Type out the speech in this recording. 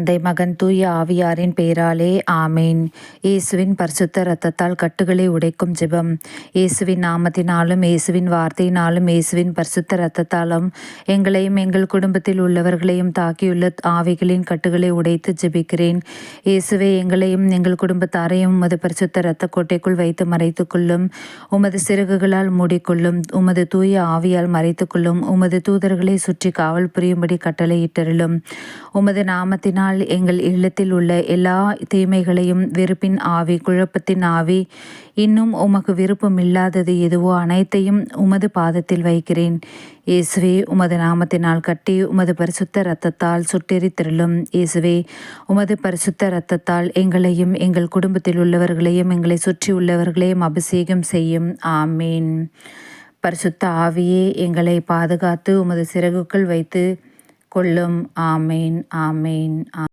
தந்தை மகன் தூய ஆவியாரின் பெயராலே ஆமேன். இயேசுவின் பரிசுத்த இரத்தத்தால் கட்டுகளை உடைக்கும் ஜெபம். இயேசுவின் நாமத்தினாலும் இயேசுவின் வார்த்தையினாலும் இயேசுவின் பரிசுத்த இரத்தத்தாலும் எங்களையும் எங்கள் குடும்பத்தில் உள்ளவர்களையும் தாக்கியுள்ள ஆவிகளின் கட்டுகளை உடைத்து ஜெபிக்கிறேன். இயேசுவை எங்களையும் எங்கள் குடும்பத்தாரையும் உமது பரிசுத்த இரத்த கோட்டைக்குள் வைத்து மறைத்து கொள்ளும் உமது சிறகுகளால் மூடிக்கொள்ளும். உமது தூய ஆவியால் மறைத்து கொள்ளும் உமது தூதர்களை சுற்றி காவல் புரியும்படி கட்டளையிட்டருளும். உமது நாமத்தினால் நாள் எங்கள் இல்லத்தில் உள்ள எல்லா தீமைகளையும் வெறுப்பின் ஆவி குழப்பத்தின் ஆவி இன்னும் உமக்கு விருப்பம் இல்லாதது எதுவோ அனைத்தையும் உமது பாதத்தில் வைக்கிறேன். இயேசுவே உமது நாமத்தினால் கட்டி உமது பரிசுத்த இரத்தத்தால் சுட்டெரித்திருளும். இயேசுவே உமது பரிசுத்த இரத்தத்தால் எங்களையும் எங்கள் குடும்பத்தில் உள்ளவர்களையும் எங்களை சுற்றி உள்ளவர்களையும் அபிஷேகம் செய்யும். ஆமீன். பரிசுத்த ஆவியே எங்களை பாதுகாத்து உமது சிறகுக்குள் வைத்து கொள்ளும். ஆமேன் ஆமேன்